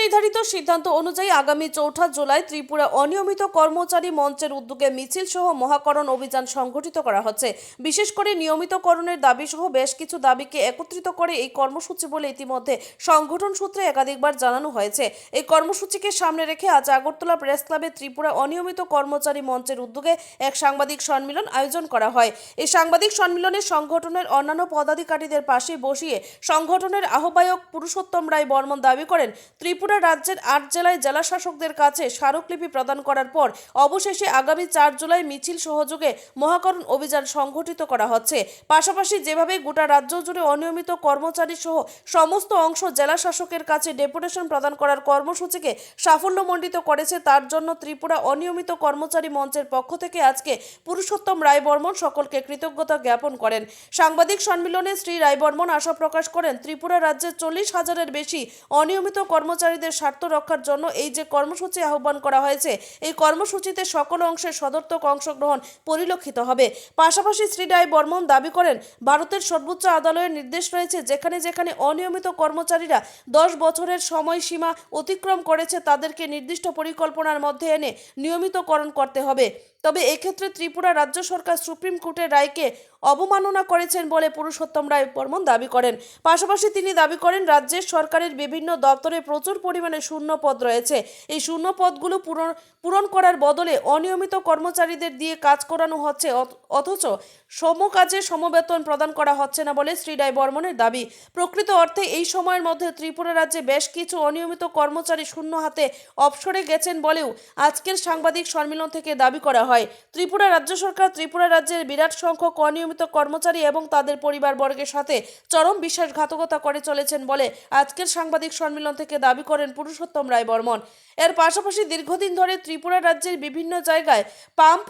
নির্ধারিত সিদ্ধান্ত অনুযায়ী আগামী চৌঠা জুলাই ত্রিপুরা অনিয়মিত কর্মচারী মঞ্চের উদ্যোগে মিছিল সহ মহাকরণ অভিযান সংগঠিত করা হচ্ছে। বিশেষ করে নিয়মিতকরণের দাবি সহ বেশ কিছু দাবিকে একত্রিত করে এই কর্মসূচি বলে ইতিমধ্যে সংগঠন সূত্রে একাধিকবার জানানো হয়েছে। এই কর্মসূচিকে সামনে রেখে আজ আগরতলা প্রেস ক্লাবে ত্রিপুরা অনিয়মিত কর্মচারী মঞ্চের উদ্যোগে এক সাংবাদিক সম্মেলন আয়োজন করা হয়। এই সাংবাদিক সম্মেলনে সংগঠনের অন্যান্য পদাধিকারীদের পাশে বসিয়ে সংগঠনের আহ্বায়ক পুরুষোত্তম রায় বর্মন দাবি করেন, ত্রিপুরা রাজ্যের আট জেলায় জেলা শাসকদের কাছে স্মারকলিপি প্রদান করার পর অবশেষে আগামী চার জুলাই মিছিল সহযোগে মহাকরণ অভিযান সংগঠিত করা হচ্ছে। পাশাপাশি যেভাবে গোটা রাজ্য জুড়ে অনিয়মিত কর্মচারী সহ সমস্ত অংশ জেলা শাসকের কাছে ডেপুটেশন প্রদান করার কর্মসূচিকে সাফল্যমণ্ডিত করেছে, তার জন্য ত্রিপুরা অনিয়মিত কর্মচারী মঞ্চের পক্ষ থেকে আজকে পুরুষোত্তম রায় বর্মন সকলকে কৃতজ্ঞতা জ্ঞাপন করেন। সাংবাদিক সম্মেলনে শ্রী রায় বর্মন আশা প্রকাশ করেন, ত্রিপুরা রাজ্যের চল্লিশ হাজারের বেশি অনিয়মিত কর্মচারীদের স্বার্থ রক্ষার জন্য এই যে কর্মসূচি আহ্বান করা হয়েছে, এই কর্মসূচিতে সকল অংশের সদর্থক অংশগ্রহণ পরিলক্ষিত হবে। পাশাপাশি শ্রী রায় বর্মন দাবি করেন, ভারতের সর্বোচ্চ আদালতের নির্দেশ রয়েছে, যেখানে যেখানে অনিয়মিত কর্মচারীরা দশ বছরের সময়সীমা অতিক্রম করেছে, তাদেরকে নির্দিষ্ট পরিকল্পনার মধ্যে এনে নিয়মিতকরণ করতে হবে। তবে এক্ষেত্রে ত্রিপুরা রাজ্য সরকার সুপ্রিম কোর্টের রায়কে অবমাননা করেছেন বলে পুরুষোত্তম রায় বর্মন দাবি করেন। পাশাপাশি তিনি দাবি করেন, রাজ্যের সরকারের বিভিন্ন দপ্তরে প্রচুর পরিমাণে শূন্য পদ রয়েছে। এই শূন্য পদগুলো পূরণ পূরণ করার বদলে অনিয়মিত কর্মচারীদের দিয়ে কাজ করানো হচ্ছে, অথ- অথচ সম কাজে সমবেতন প্রদান করা হচ্ছে না বলে শ্রী রায় বর্মনের দাবি। প্রকৃত অর্থে এই সময়ের মধ্যে ত্রিপুরা রাজ্যে বেশ কিছু অনিয়মিত কর্মচারী শূন্য হাতে অবসরে গেছেন বলেও আজকের সাংবাদিক সম্মেলন থেকে দাবি করা হয়। ত্রিপুরা রাজ্য সরকার ত্রিপুরা রাজ্যের বিরাট সংখ্যক অনিয়মিত কর্মচারী এবং তাদের পরিবারবর্গের সাথে চরম বিশ্বাসঘাতকতা করে চলেছেন বলে আজকের সাংবাদিক সম্মেলন থেকে দাবি করেন পুরুষোত্তম রায় বর্মন। এর পাশাপাশি দীর্ঘদিন ধরে ত্রিপুরা রাজ্যের বিভিন্ন জায়গায় পাম্প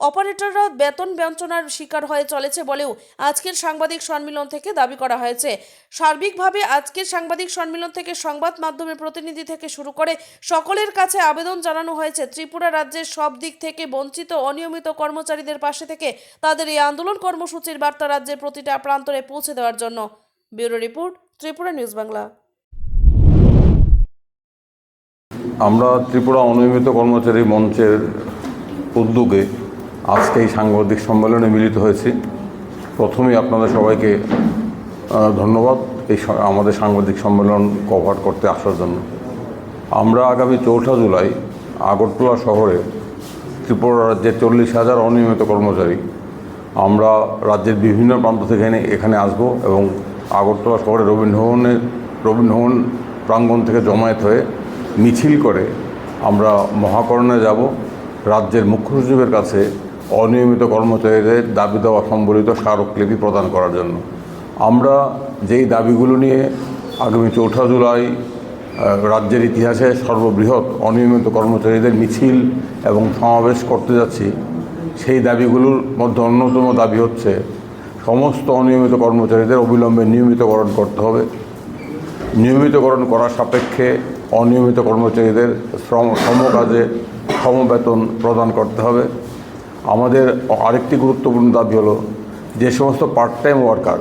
অপারেটররা বেতন বঞ্চনার শিকার হয়ে চলেছে বলেও আজকের সাংবাদিক সম্মেলন থেকে দাবি করা হয়েছে। সার্বিকভাবে আজকের সাংবাদিক সম্মেলন থেকে সংবাদ মাধ্যমের প্রতিনিধি থেকে শুরু করে সকলের কাছে আবেদন জানানো হয়েছে, ত্রিপুরা রাজ্যের সব দিক থেকে বঞ্চিত, অনিয়মিত কর্মচারীদের পাশে থেকে তাদের এই আন্দোলন কর্মসূচির বার্তা রাজ্যের প্রতিটা প্রান্তরে পৌঁছে দেওয়ার জন্য। Bureau report, Tripura news Bangla. আমরা ত্রিপুরা অনিয়মিত কর্মচারী মঞ্চের উদ্যোগে আজকে এই সাংবাদিক সম্মেলনে মিলিত হয়েছি। প্রথমেই আপনাদের সবাইকে ধন্যবাদ এই আমাদের সাংবাদিক সম্মেলন কভার করতে আসার জন্য। আমরা আগামী চৌঠা জুলাই আগরতলা শহরে ত্রিপুরা রাজ্যের চল্লিশ হাজার অনিয়মিত কর্মচারী, আমরা রাজ্যের বিভিন্ন প্রান্ত থেকে এখানে আসব এবং আগরতলা শহরে রবীন্দ্রভবনের, রবীন্দ্রভবন প্রাঙ্গণ থেকে জমায়েত হয়ে মিছিল করে আমরা মহাকরণে যাব। রাজ্যের মুখ্য সচিবের কাছে অনিয়মিত কর্মচারীদের দাবি দেওয়া সম্বলিত স্মারকলিপি প্রদান করার জন্য। আমরা যেই দাবিগুলো নিয়ে আগামী চৌঠা জুলাই রাজ্যের ইতিহাসে সর্ববৃহৎ অনিয়মিত কর্মচারীদের মিছিল এবং সমাবেশ করতে যাচ্ছি, সেই দাবিগুলোর মধ্যে অন্যতম দাবি হচ্ছে সমস্ত অনিয়মিত কর্মচারীদের অবিলম্বে নিয়মিতকরণ করতে হবে। নিয়মিতকরণ করার সাপেক্ষে অনিয়মিত কর্মচারীদের শ্রম, সমকাজে সমবেতন প্রদান করতে হবে। আমাদের আরেকটি গুরুত্বপূর্ণ দাবি হলো, যে সমস্ত পার্ট টাইম ওয়ার্কার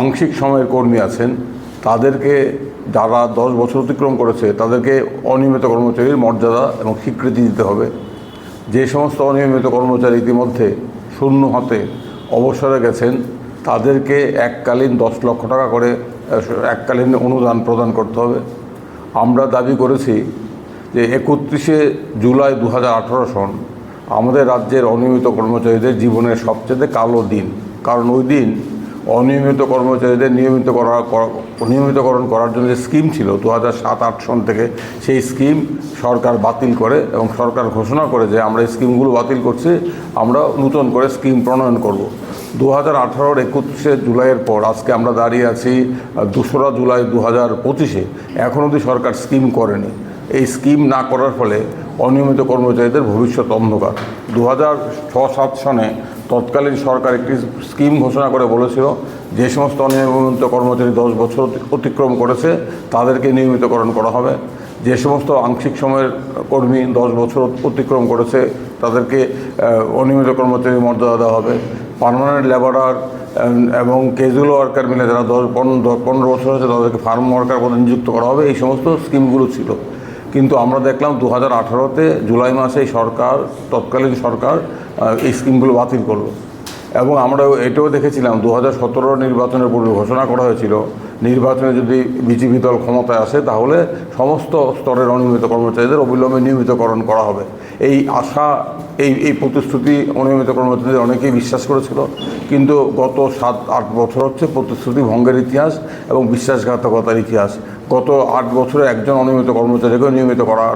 আংশিক সময়ের কর্মী আছেন, তাদেরকে যারা দশ বছর অতিক্রম করেছে, তাদেরকে অনিয়মিত কর্মচারীর মর্যাদা এবং স্বীকৃতি দিতে হবে। যে সমস্ত অনিয়মিত কর্মচারী ইতিমধ্যে শূন্য হাতে অবসরে গেছেন, তাদেরকে এককালীন দশ লক্ষ টাকা করে, এককালীন অনুদান প্রদান করতে হবে। আমরা দাবি করেছি যে একত্রিশে জুলাই দু হাজার আঠারো সন আমাদের রাজ্যের অনিয়মিত কর্মচারীদের জীবনের সবচেয়ে কালো দিন। কারণ ওই দিন অনিয়মিত কর্মচারীদের নিয়মিত করা, করা- নিয়মিতকরণ করার জন্য যে স্কিম ছিল দু হাজার সাত, আট সন থেকে সেই স্কিম সরকার বাতিল করে এবং সরকার ঘোষণা করে যে আমরা এই স্কিমগুলো বাতিল করছি, আমরা নূতন করে স্কিম প্রণয়ন করব। দু হাজার আঠারোর একত্রিশে জুলাইয়ের পর আজকে আমরা দাঁড়িয়ে আছি দোসরা জুলাই দু হাজার পঁচিশে। এখন অবধি সরকার স্কিম করেনি। এই স্কিম না করার ফলে অনিয়মিত কর্মচারীদের ভবিষ্যৎ অন্ধকার। দু হাজার ছ, সাত সনে তৎকালীন সরকার একটি স্কিম ঘোষণা করে বলেছিল, যে সমস্ত অনিয়মিত কর্মচারী দশ বছর অতিক্রম করেছে, তাদেরকে নিয়মিতকরণ করা হবে। যে সমস্ত আংশিক সময়ের কর্মী দশ বছর অতিক্রম করেছে, তাদেরকে অনিয়মিত কর্মচারী মর্যাদা দেওয়া হবে। পার্মানেন্ট লেবারার এবং ক্যাজুয়াল ওয়ার্কার মিলে যারা দশ পনেরো বছর হচ্ছে তাদেরকে ফার্ম ওয়ার্কার পদে নিযুক্ত করা হবে। এই সমস্ত স্কিমগুলো ছিল। কিন্তু আমরা দেখলাম দু হাজার আঠারোতে জুলাই মাসে সরকার, তৎকালীন সরকার এই স্কিমগুলো বাতিল করল। এবং আমরা এটাও দেখেছিলাম দু হাজার সতেরো নির্বাচনের পূর্বে ঘোষণা করা হয়েছিল, নির্বাচনে যদি বিজেপি দল ক্ষমতায় আসে, তাহলে সমস্ত স্তরের অনিয়মিত কর্মচারীদের অবিলম্বে নিয়মিতকরণ করা হবে। এই আশা, এই এই প্রতিশ্রুতি অনিয়মিত কর্মচারীদের অনেকেই বিশ্বাস করেছিল, কিন্তু গত সাত, আট বছর হচ্ছে প্রতিশ্রুতি ভঙ্গের ইতিহাস এবং বিশ্বাসঘাতকতার ইতিহাস। গত আট বছরে একজন অনিয়মিত কর্মচারীকেও নিয়মিত করা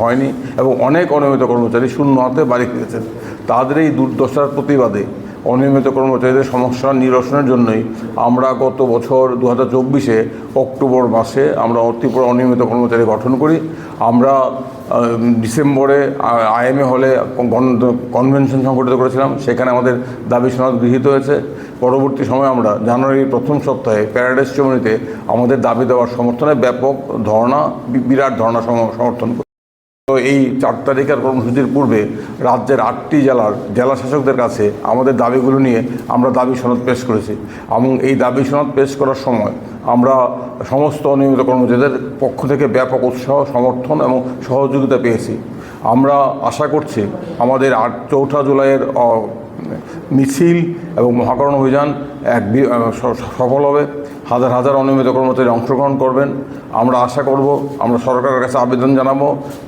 হয়নি এবং অনেক অনিয়মিত কর্মচারী শূন্য হাতে বাড়ি ফিরেছেন। তাদের এই দুর্দশার প্রতিবাদে অনিয়মিত কর্মচারীদের সমস্যা নিরসনের জন্যই আমরা গত বছর দু হাজার চব্বিশে অক্টোবর মাসে আমরা ত্রিপুরা অনিয়মিত কর্মচারী গঠন করি। আমরা ডিসেম্বরে আইএমএ হলে কনভেনশন সংগঠিত করেছিলাম। সেখানে আমাদের দাবি সনদ গৃহীত হয়েছে। পরবর্তী সময়ে আমরা জানুয়ারির প্রথম সপ্তাহে প্যারাডাইস চমনিতে আমাদের দাবি দেওয়ার সমর্থনে ব্যাপক ধর্ণা বিরাট ধর্ণা সম- সমর্থন করি। তো এই চার তারিখের কর্মসূচির পূর্বে রাজ্যের আটটি জেলার জেলা শাসকদের কাছে আমাদের দাবিগুলো নিয়ে আমরা দাবি সনদ পেশ করেছি এবং এই দাবি সনদ পেশ করার সময় আমরা সমস্ত অনিয়মিত কর্মচারীদের পক্ষ থেকে ব্যাপক উৎসাহ, সমর্থন এবং সহযোগিতা পেয়েছি। আমরা আশা করছি আমাদের আট চৌঠা জুলাইয়ের মিছিল এবং মহাকরণ অভিযান এক সফল হবে। হাজার হাজার অনিয়মিত কর্মচারী অংশগ্রহণ করবেন। আমরা আশা করব, আমরা সরকারের কাছে আবেদন জানাব,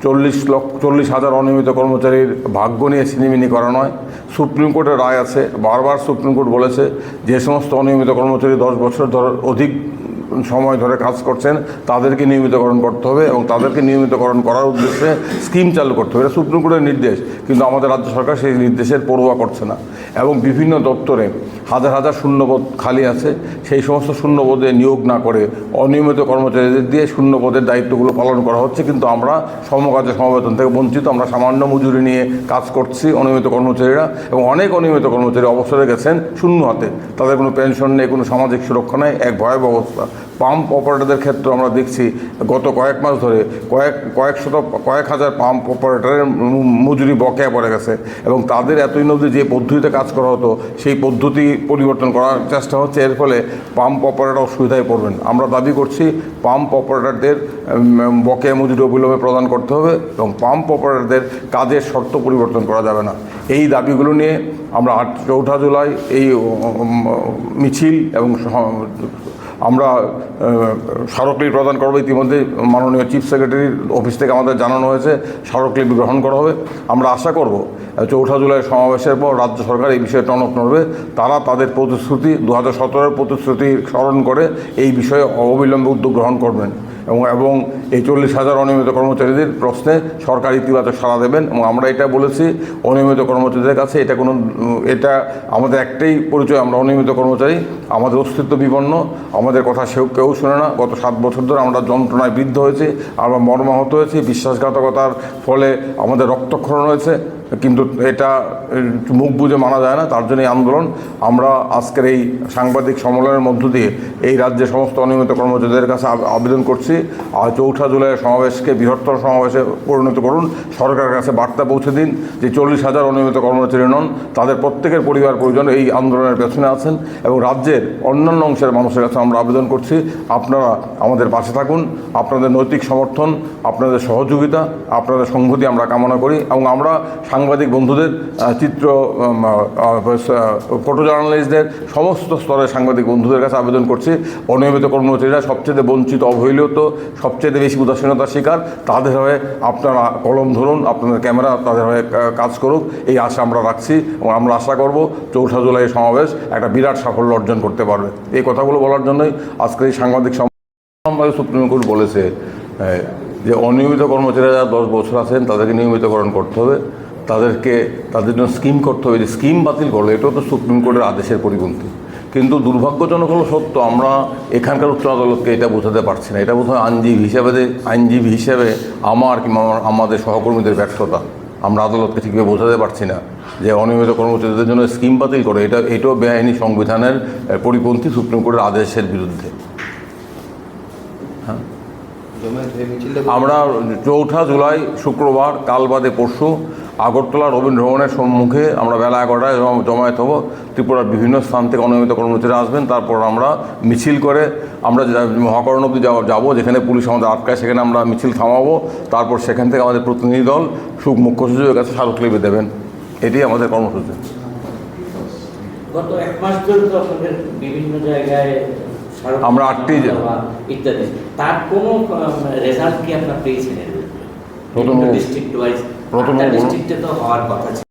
চল্লিশ লক্ষ, চল্লিশ হাজার অনিয়মিত কর্মচারীর ভাগ্য নিয়ে সিনিমিনি করা নয়। সুপ্রিম কোর্টের রায় আছে, বারবার সুপ্রিম কোর্ট বলেছে, যে সমস্ত অনিয়মিত কর্মচারী দশ বছর ধরে অধিক সময় ধরে কাজ করছেন, তাদেরকে নিয়মিতকরণ করতে হবে এবং তাদেরকে নিয়মিতকরণ করার উদ্দেশ্যে স্কিম চালু করতে হবে। এটা সুপ্রিম কোর্টের নির্দেশ, কিন্তু আমাদের রাজ্য সরকার সেই নির্দেশের পড়ুয়া করছে না। এবং বিভিন্ন দপ্তরে হাজার হাজার শূন্যপদ খালি আছে, সেই সমস্ত শূন্যপদে নিয়োগ না করে অনিয়মিত কর্মচারীদের দিয়ে শূন্যপদের দায়িত্বগুলো পালন করা হচ্ছে, কিন্তু আমরা সমকাজে সমবেতন থেকে বঞ্চিত, আমরা সামান্য মজুরি নিয়ে কাজ করছি অনিয়মিত কর্মচারীরা এবং অনেক অনিয়মিত কর্মচারী অবসরে গেছেন শূন্য হাতে। তাদের কোনো পেনশন নেই, কোনো সামাজিক সুরক্ষা নেই, এক ভয়াবহ অবস্থা। পাম্প অপারেটরদের ক্ষেত্রে আমরা দেখছি গত কয়েক মাস ধরে কয়েক কয়েক শত, কয়েক হাজার পাম্প অপারেটরের মজুরি বকেয়া পড়ে গেছে এবং তাদের এতই নদী যে পদ্ধতিতে কাজ করা হতো, সেই পদ্ধতি পরিবর্তন করার চেষ্টা হচ্ছে। এর ফলে পাম্প অপারেটর অসুবিধায় পড়বেন। আমরা দাবি করছি পাম্প অপারেটরদের বকেয়া মজুরি অবিলম্বে প্রদান করতে হবে এবং পাম্প অপারেটরদের কাজের শর্ত পরিবর্তন করা যাবে না। এই দাবিগুলো নিয়ে আমরা আট, চৌঠা জুলাই এই মিছিল এবং আমরা স্মারকলিপি প্রদান করব। ইতিমধ্যে মাননীয় চিফ সেক্রেটারির অফিস থেকে আমাদের জানানো হয়েছে স্মারকলিপি গ্রহণ করা হবে। আমরা আশা করব চৌঠা জুলাই সমাবেশের পর রাজ্য সরকার এই বিষয়ে টনক নড়বে। তারা তাদের প্রতিশ্রুতি দু হাজার সতেরোর প্রতিশ্রুতি স্মরণ করে এই বিষয়ে অবিলম্বে উদ্যোগ গ্রহণ করবেন। এবং এবং এই চল্লিশ হাজার অনিয়মিত কর্মচারীদের প্রশ্নে সরকার ইতিবাচক সাড়া দেবেন এবং আমরা এটা বলেছি, অনিয়মিত কর্মচারীদের কাছে এটা কোনো, এটা আমাদের একটাই পরিচয়, আমরা অনিয়মিত কর্মচারী, আমাদের অস্তিত্ব বিপন্ন, আমাদের কথা সেও কেউ শোনে না। গত সাত বছর ধরে আমরা যন্ত্রণায় বৃদ্ধ হয়েছি, আমরা মর্মাহত হয়েছি, বিশ্বাসঘাতকতার ফলে আমাদের রক্তক্ষরণ হয়েছে কিন্তু এটা মুখ বুঝে মানা যায় না, তার জন্য এই আন্দোলন। আমরা আজকের এই সাংবাদিক সম্মেলনের মধ্য দিয়ে এই রাজ্যে সমস্ত অনিয়মিত কর্মচারীদের কাছে আবেদন করছি। আর চৌঠা জুলাইয়ের সমাবেশকে বৃহত্তর সমাবেশে পরিণত করুন। সরকারের কাছে বার্তা পৌঁছে দিন যে চল্লিশ হাজার অনিয়মিত কর্মচারী নন, তাদের প্রত্যেকের পরিবার পরিজন এই আন্দোলনের পেছনে আছেন এবং রাজ্যের অন্যান্য অংশের মানুষের কাছে আমরা আবেদন করছি। আপনারা আমাদের পাশে থাকুন, আপনাদের নৈতিক সমর্থন, আপনাদের সহযোগিতা, আপনাদের সংহতি আমরা কামনা করি এবং আমরা সাংবাদিক বন্ধুদের চিত্র ফটো জার্নালিস্টদের সমস্ত স্তরের সাংবাদিক বন্ধুদের কাছে আবেদন করছি। অনিয়মিত কর্মচারীরা সবচেয়ে বঞ্চিত অবহেলিত, সবচেয়ে বেশি উদাসীনতার শিকার, তাদের হয়ে আপনারা কলম ধরুন, আপনাদের ক্যামেরা তাদের হয়ে কাজ করুক। এই আশা আমরা রাখছি এবং আমরা আশা করব চৌঠা জুলাই সমাবেশ একটা বিরাট সাফল্য অর্জন করতে পারবে। এই কথাগুলো বলার জন্যই আজকের এই সাংবাদিক সম্মেলনে সুপ্রিম কোর্ট বলেছে যে অনিয়মিত কর্মচারীরা যারা দশ বছর আছেন, তাদেরকে নিয়মিতকরণ করতে হবে। তাদেরকে, তাদের জন্য স্কিম করতে হবে যে স্কিম বাতিল করল, এটাও তো সুপ্রিম কোর্টের আদেশের পরিপন্থী। কিন্তু দুর্ভাগ্যজনক হলো সত্য, আমরা এখানকার উচ্চ আদালতকে এটা বোঝাতে পারছি না। এটা বোধহয় আইনজীবী হিসাবে আইনজীবী হিসেবে আমার কিংবা আমাদের সহকর্মীদের ব্যর্থতা, আমরা আদালতকে ঠিকভাবে বোঝাতে পারছি না যে অনিয়মিত কর্মচারীদের জন্য স্কিম বাতিল করে, এটা, এটাও বেআইনি সংবিধানের পরিপন্থী সুপ্রিম কোর্টের আদেশের বিরুদ্ধে। জমি আমরা চৌঠা জুলাই, শুক্রবার, কাল বাদে পরশু আগরতলা রবীন্দ্র ভবনের সম্মুখে আমরা বেলা এগারোটায় জমা- জমায়েত হব। ত্রিপুরার বিভিন্ন স্থান থেকে অনিয়মিত কর্মচারী আসবেন। তারপর আমরা মিছিল করে আমরা মহাকরণ অব্দি যাব- যেখানে পুলিশ আমাদের আটকায়, সেখানে আমরা মিছিল থামাবো। তারপর সেখান থেকে আমাদের প্রতিনিধি দল সুখ মুখ্য সচিবের কাছে স্মারকলিপি দেবেন। এটি আমাদের কর্মসূচি। গত এক মাস ধরে তো আপনাদের বিভিন্ন জায়গায় আমরা আটটি ইত্যাদি। তার কোনো রেজাল্ট কি আপনারা পেয়েছেন প্রথম- ডিস্ট্রিক্ট ওয়াইজ প্রথম- ডিস্ট্রিক্টে তো হওয়ার কথা